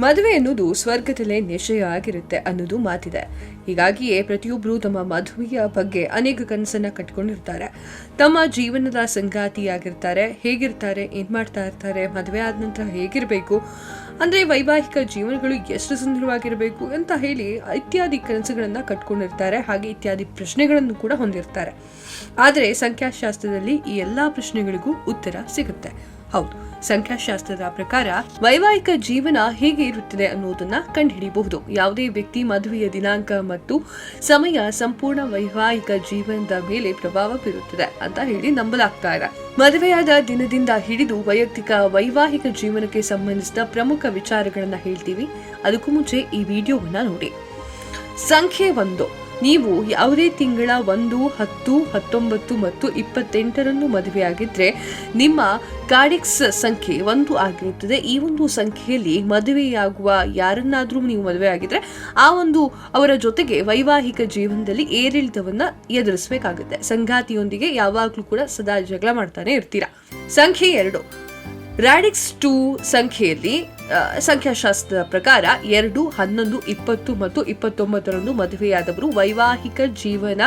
ಮದುವೆ ಎನ್ನುವುದು ಸ್ವರ್ಗದಲ್ಲೇ ನಿಶ್ಚಯ ಆಗಿರುತ್ತೆ ಅನ್ನೋದು ಮಾತಿದೆ. ಹೀಗಾಗಿಯೇ ಪ್ರತಿಯೊಬ್ಬರು ತಮ್ಮ ಮದುವೆಯ ಬಗ್ಗೆ ಅನೇಕ ಕನಸನ್ನ ಕಟ್ಕೊಂಡಿರ್ತಾರೆ. ತಮ್ಮ ಜೀವನದ ಸಂಗಾತಿಯಾಗಿರ್ತಾರೆ, ಹೇಗಿರ್ತಾರೆ, ಏನ್ ಮಾಡ್ತಾ ಇರ್ತಾರೆ, ಮದುವೆ ಆದ ನಂತರ ಹೇಗಿರಬೇಕು, ಅಂದ್ರೆ ವೈವಾಹಿಕ ಜೀವನಗಳು ಎಷ್ಟು ಸುಂದರವಾಗಿರಬೇಕು ಅಂತ ಹೇಳಿ ಇತ್ಯಾದಿ ಕನಸುಗಳನ್ನ ಕಟ್ಕೊಂಡಿರ್ತಾರೆ, ಹಾಗೆ ಇತ್ಯಾದಿ ಪ್ರಶ್ನೆಗಳನ್ನು ಕೂಡ ಹೊಂದಿರ್ತಾರೆ. ಆದರೆ ಸಂಖ್ಯಾಶಾಸ್ತ್ರದಲ್ಲಿ ಈ ಎಲ್ಲಾ ಪ್ರಶ್ನೆಗಳಿಗೂ ಉತ್ತರ ಸಿಗುತ್ತೆ. ಹೌದು, ಸಂಖ್ಯಾಶಾಸ್ತ್ರದ ಪ್ರಕಾರ ವೈವಾಹಿಕ ಜೀವನ ಹೇಗೆ ಇರುತ್ತದೆ ಅನ್ನೋದನ್ನ ಕಂಡುಹಿಡಿಯಬಹುದು ಯಾವುದೇ ವ್ಯಕ್ತಿ ಮದುವೆಯ ದಿನಾಂಕ ಮತ್ತು ಸಮಯ ಸಂಪೂರ್ಣ ವೈವಾಹಿಕ ಜೀವನದ ಮೇಲೆ ಪ್ರಭಾವ ಬೀರುತ್ತದೆ ಅಂತ ಹೇಳಿ ನಂಬಲಾಗ್ತಾ ಇದೆ. ಮದುವೆಯಾದ ದಿನದಿಂದ ಹಿಡಿದು ವೈಯಕ್ತಿಕ ವೈವಾಹಿಕ ಜೀವನಕ್ಕೆ ಸಂಬಂಧಿಸಿದ ಪ್ರಮುಖ ವಿಚಾರಗಳನ್ನ ಹೇಳ್ತೀವಿ. ಅದಕ್ಕೂ ಮುಂಚೆ ಈ ವಿಡಿಯೋವನ್ನ ನೋಡಿ. ಸಂಖ್ಯೆ ಒಂದು. ನೀವು ಯಾವುದೇ ತಿಂಗಳ ಒಂದು, ಹತ್ತು, ಹತ್ತೊಂಬತ್ತು ಮತ್ತು ಇಪ್ಪತ್ತೆಂಟರಂದು ಮದುವೆಯಾಗಿದ್ದರೆ ನಿಮ್ಮ ಕಾರ್ಡಿಕ್ಸ್ ಸಂಖ್ಯೆ ಒಂದು ಆಗಿರುತ್ತದೆ. ಈ ಒಂದು ಸಂಖ್ಯೆಯಲ್ಲಿ ಮದುವೆಯಾಗುವ ಯಾರನ್ನಾದರೂ ನೀವು ಮದುವೆ ಆಗಿದ್ರೆ ಆ ಒಂದು ಅವರ ಜೊತೆಗೆ ವೈವಾಹಿಕ ಜೀವನದಲ್ಲಿ ಏರಿಳಿತವನ್ನು ಎದುರಿಸಬೇಕಾಗುತ್ತೆ. ಸಂಗಾತಿಯೊಂದಿಗೆ ಯಾವಾಗಲೂ ಕೂಡ ಸದಾ ಜಗಳ ಮಾಡ್ತಾನೆ ಇರ್ತೀರಾ? ಸಂಖ್ಯೆ ಎರಡು. ರಾಡಿಕ್ಸ್ ಟೂ ಸಂಖ್ಯೆಯಲ್ಲಿ ಸಂಖ್ಯಾಶಾಸ್ತ್ರದ ಪ್ರಕಾರ ಎರಡು, ಹನ್ನೊಂದು, ಇಪ್ಪತ್ತು ಮತ್ತು ಇಪ್ಪತ್ತೊಂಬತ್ತರಂದು ಮದುವೆಯಾದವರು ವೈವಾಹಿಕ ಜೀವನ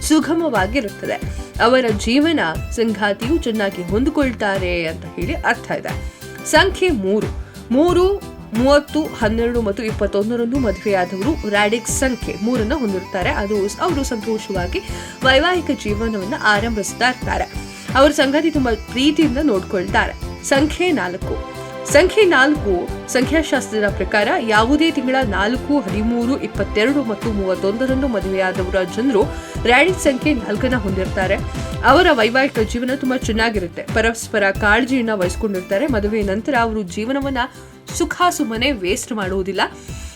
ಸುಗಮವಾಗಿರುತ್ತದೆ. ಅವರ ಜೀವನ ಸಂಗಾತಿಯು ಚೆನ್ನಾಗಿ ಹೊಂದಿಕೊಳ್ತಾರೆ ಅಂತ ಹೇಳಿ ಅರ್ಥ ಇದೆ. ಸಂಖ್ಯೆ ಮೂರು. ಮೂರು, ಮೂವತ್ತು, ಹನ್ನೆರಡು ಮತ್ತು ಇಪ್ಪತ್ತೊಂದರಂದು ಮದುವೆಯಾದವರು ರ್ಯಾಡಿಕ್ಸ್ ಸಂಖ್ಯೆ ಮೂರನ್ನು ಹೊಂದಿರ್ತಾರೆ ಅದು ಅವರು ಸಂತೋಷವಾಗಿ ವೈವಾಹಿಕ ಜೀವನವನ್ನು ಆರಂಭಿಸ್ತಾ ಇರ್ತಾರೆ. ಅವರ ಸಂಗಾತಿ ತುಂಬಾ ಪ್ರೀತಿಯಿಂದ ನೋಡ್ಕೊಳ್ತಾರೆ. ಸಂಖ್ಯೆ ನಾಲ್ಕು. ಸಂಖ್ಯೆ ನಾಲ್ಕು, ಸಂಖ್ಯಾಶಾಸ್ತ್ರದ ಪ್ರಕಾರ ಯಾವುದೇ ತಿಂಗಳ ನಾಲ್ಕು, ಹದಿಮೂರು, ಇಪ್ಪತ್ತೆರಡು ಮತ್ತು ಮೂವತ್ತೊಂದರಂದು ಮದುವೆಯಾದವರ ಜನರು ರ್ಯಾಡಿಕ್ ಸಂಖ್ಯೆ ನಾಲ್ಕನ್ನ ಹೊಂದಿರ್ತಾರೆ. ಅವರ ವೈವಾಹಿಕ ಜೀವನ ತುಂಬಾ ಚೆನ್ನಾಗಿರುತ್ತೆ. ಪರಸ್ಪರ ಕಾಳಜಿಯನ್ನ ವಹಿಸ್ಕೊಂಡಿರ್ತಾರೆ. ಮದುವೆ ನಂತರ ಅವರು ಜೀವನವನ್ನ ಸುಖ ಸುಮ್ಮನೆ ವೇಸ್ಟ್ ಮಾಡುವುದಿಲ್ಲ.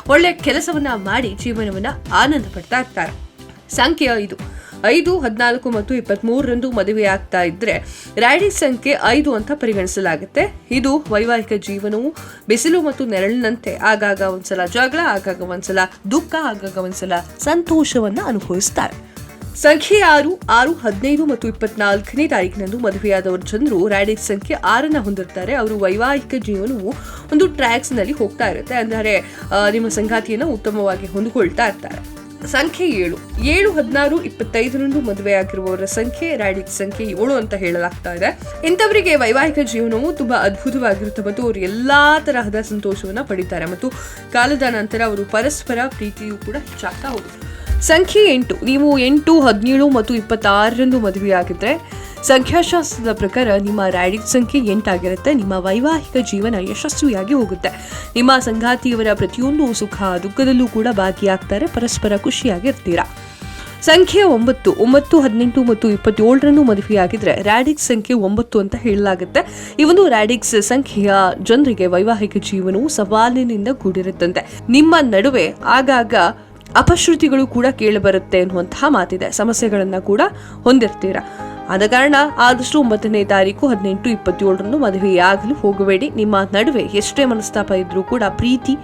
ಒಳ್ಳೆ ಕೆಲಸವನ್ನ ಮಾಡಿ ಜೀವನವನ್ನ ಆನಂದ ಪಡ್ತಾ ಇರ್ತಾರೆ. ಸಂಖ್ಯೆ ಐದು ಐದು, ಹದಿನಾಲ್ಕು ಮತ್ತು ಇಪ್ಪತ್ಮೂರರಂದು ಮದುವೆಯಾಗ್ತಾ ಇದ್ರೆ ರ್ಯಾಡಿ ಸಂಖ್ಯೆ ಐದು ಅಂತ ಪರಿಗಣಿಸಲಾಗುತ್ತೆ. ಇದು ವೈವಾಹಿಕ ಜೀವನವು ಬಿಸಿಲು ಮತ್ತು ನೆರಳಿನಂತೆ ಆಗಾಗ ಒಂದ್ಸಲ ಜಗಳ, ಆಗಾಗ ಒಂದ್ಸಲ ದುಃಖ, ಆಗಾಗ ಒಂದ್ಸಲ ಸಂತೋಷವನ್ನ ಅನುಭವಿಸ್ತಾರೆ. ಸಂಖ್ಯೆ ಆರು ಆರು, ಹದಿನೈದು ಮತ್ತು ಇಪ್ಪತ್ನಾಲ್ಕನೇ ತಾರೀಕಿನಂದು ಮದುವೆಯಾದವರ ಜನರು ರ್ಯಾಡಿಕ್ಸ್ ಸಂಖ್ಯೆ ಆರನ್ನ ಹೊಂದಿರ್ತಾರೆ. ಅವರು ವೈವಾಹಿಕ ಜೀವನವು ಒಂದು ಟ್ರ್ಯಾಕ್ಸ್ನಲ್ಲಿ ಹೋಗ್ತಾ ಇರುತ್ತೆ. ಅಂದರೆ ನಿಮ್ಮ ಸಂಗಾತಿಯನ್ನು ಉತ್ತಮವಾಗಿ ಹೊಂದಿಕೊಳ್ತಾ ಇರ್ತಾರೆ. ಸಂಖ್ಯೆ ಏಳು. ಏಳು ಹದಿನಾರು ಇಪ್ಪತ್ತೈದರಂದು ಮದುವೆಯಾಗಿರುವವರ ಸಂಖ್ಯೆ ರಾಡಿಕ್ ಸಂಖ್ಯೆ ಏಳು ಅಂತ ಹೇಳಲಾಗ್ತಾ ಇದೆ. ಇಂಥವರಿಗೆ ವೈವಾಹಿಕ ಜೀವನವು ತುಂಬಾ ಅದ್ಭುತವಾಗಿರುತ್ತೆ ಮತ್ತು ಅವರು ಎಲ್ಲಾ ತರಹದ ಸಂತೋಷವನ್ನ ಪಡಿತಾರೆ ಮತ್ತು ಕಾಲದ ನಂತರ ಅವರು ಪರಸ್ಪರ ಪ್ರೀತಿಯು ಕೂಡ ಹೆಚ್ಚಾಗ್ತಾ ಹೋಗುತ್ತೆ. ಸಂಖ್ಯೆ ಎಂಟು. ನೀವು ಎಂಟು, ಹದಿನೇಳು ಮತ್ತು ಇಪ್ಪತ್ತಾರರಂದು ಮದುವೆಯಾಗಿದ್ರೆ ಸಂಖ್ಯಾಶಾಸ್ತ್ರದ ಪ್ರಕಾರ ನಿಮ್ಮ ರ್ಯಾಡಿಕ್ ಸಂಖ್ಯೆ ಎಂಟಾಗಿರುತ್ತೆ, ನಿಮ್ಮ ವೈವಾಹಿಕ ಜೀವನ ಯಶಸ್ವಿಯಾಗಿ ಹೋಗುತ್ತೆ. ನಿಮ್ಮ ಸಂಗಾತಿಯವರ ಪ್ರತಿಯೊಂದು ಸುಖ ದುಃಖದಲ್ಲೂ ಕೂಡ ಭಾಗಿಯಾಗ್ತಾರೆ, ಪರಸ್ಪರ ಖುಷಿಯಾಗಿರ್ತೀರಾ? ಸಂಖ್ಯೆ ಒಂಬತ್ತು ಒಂಬತ್ತು, ಹದಿನೆಂಟು ಮತ್ತು ಇಪ್ಪತ್ತೇಳರನ್ನು ಮದುವೆಯಾಗಿದ್ರೆ ರ್ಯಾಡಿಕ್ಸ್ ಸಂಖ್ಯೆ ಒಂಬತ್ತು ಅಂತ ಹೇಳಲಾಗುತ್ತೆ. ಈ ಒಂದು ರ್ಯಾಡಿಕ್ಸ್ ಸಂಖ್ಯೆಯ ಜನರಿಗೆ ವೈವಾಹಿಕ ಜೀವನವು ಸವಾಲಿನಿಂದ ಕೂಡಿರುತ್ತಂತೆ. ನಿಮ್ಮ ನಡುವೆ ಆಗಾಗ ಅಪಶ್ರುತಿಗಳು ಕೂಡ ಕೇಳಿಬರುತ್ತೆ ಅನ್ನುವಂತಹ ಮಾತಿದೆ. ಸಮಸ್ಯೆಗಳನ್ನು ಕೂಡ ಹೊಂದಿರ್ತೀರ? ಆದ ಕಾರಣ ಆದಷ್ಟು ಒಂಬತ್ತನೇ ತಾರೀಕು ಹದಿನೆಂಟು ಇಪ್ಪತ್ತೇಳರಂದು ಮದುವೆಯಾಗಲು ಹೋಗಬೇಡಿ. ನಿಮ್ಮ ನಡುವೆ ಎಷ್ಟೇ ಮನಸ್ತಾಪ ಇದ್ರೂ ಕೂಡ ಪ್ರೀತಿ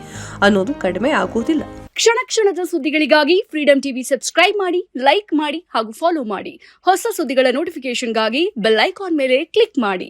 ಅನ್ನೋದು ಕಡಿಮೆ ಆಗೋದಿಲ್ಲ. ಕ್ಷಣ ಕ್ಷಣದ ಸುದ್ದಿಗಳಿಗಾಗಿ ಫ್ರೀಡಂ ಟಿವಿ ಸಬ್ಸ್ಕ್ರೈಬ್ ಮಾಡಿ ಲೈಕ್ ಮಾಡಿ ಹಾಗೂ ಫಾಲೋ ಮಾಡಿ. ಹೊಸ ಸುದ್ದಿಗಳ ನೋಟಿಫಿಕೇಶನ್ಗಾಗಿ ಬೆಲ್ ಐಕಾನ್ ಮೇಲೆ ಕ್ಲಿಕ್ ಮಾಡಿ.